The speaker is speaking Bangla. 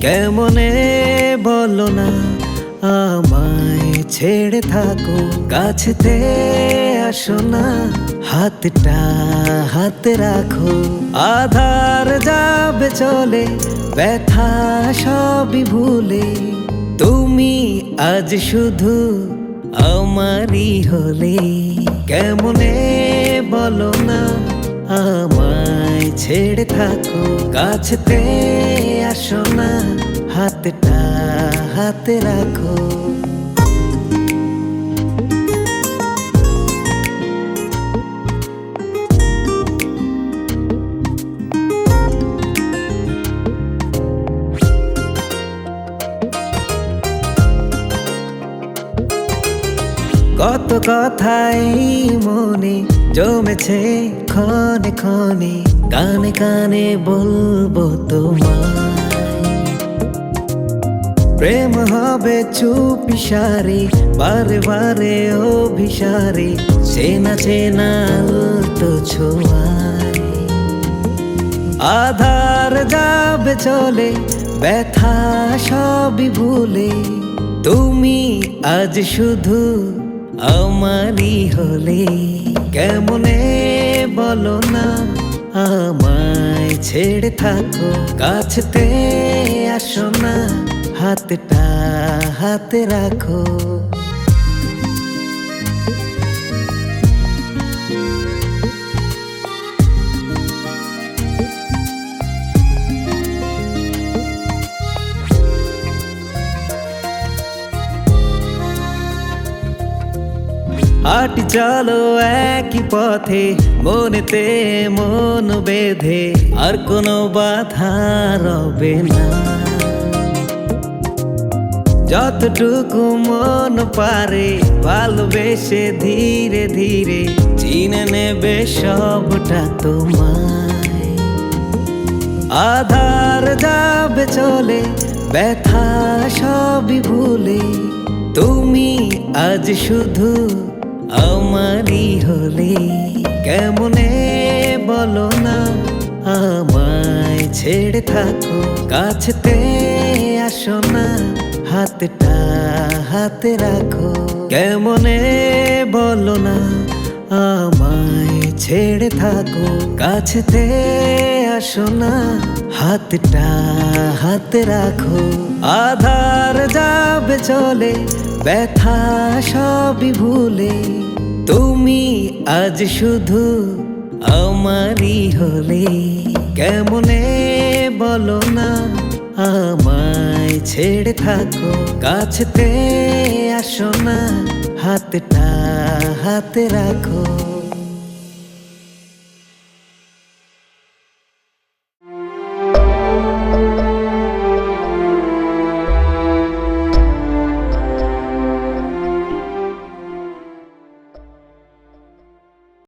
কেমনে বলো না? আমায় ছেড়ে থাকো, কাছতে আসো না। হাতটা হাতে রাখো, আধার যাবে চলে, ব্যথা সবই ভুলে। তুমি আজ শুধু আমারই হলে। কেমনে বলো না? আমায় ছেড়ে থাকো, কাছেতে আসো না হাতটা হাতে রাখো। কত কথাই মনে জমেছে ক্ষণে ক্ষণে, কানে কানে বলব তোমায়। প্রেম হবে চুপি সারে, বারে বারে অভিসারে, চেনা চেনা তো ছোঁয়ায়। আধার যাবে চলে, ব্যথা সবই ভুলে, তুমি আজ শুধু আমারই হলে। কেমনে বলো না? আমায় ছেড়ে থাকো কাছতে আসো না। হাতটা হাতে রাখো। হাঁটি চলো একই পথে, মনেতে মন বেঁধে, আর কোনো বাধা রবে না। যতটুকু মন পারে, ভালোবেসে ধীরে ধীরে, চিনে নেবে সবটা তোমায়। আধার যাবে চলে, ব্যথা সবই ভুলে, তুমি আজ শুধু আমারই হলে কেমনে বলো না? আমায় ছেড়ে থাকো, কাছতে আসো না। হাতটা হাতে রাখো, কেমনে বলো না? আমায় ছেড়ে থাকো, কাছেতে আসো না। হাতটা হাতে রাখো, আধার যাবে চলে, ব্যথা সবই ভুলে। তুমি আজ শুধু আমারই হলে, কেমনে বলো না? আমায় ছেড়ে থাকো, কাছতে আসো না। হাতটা হাতে রাখো।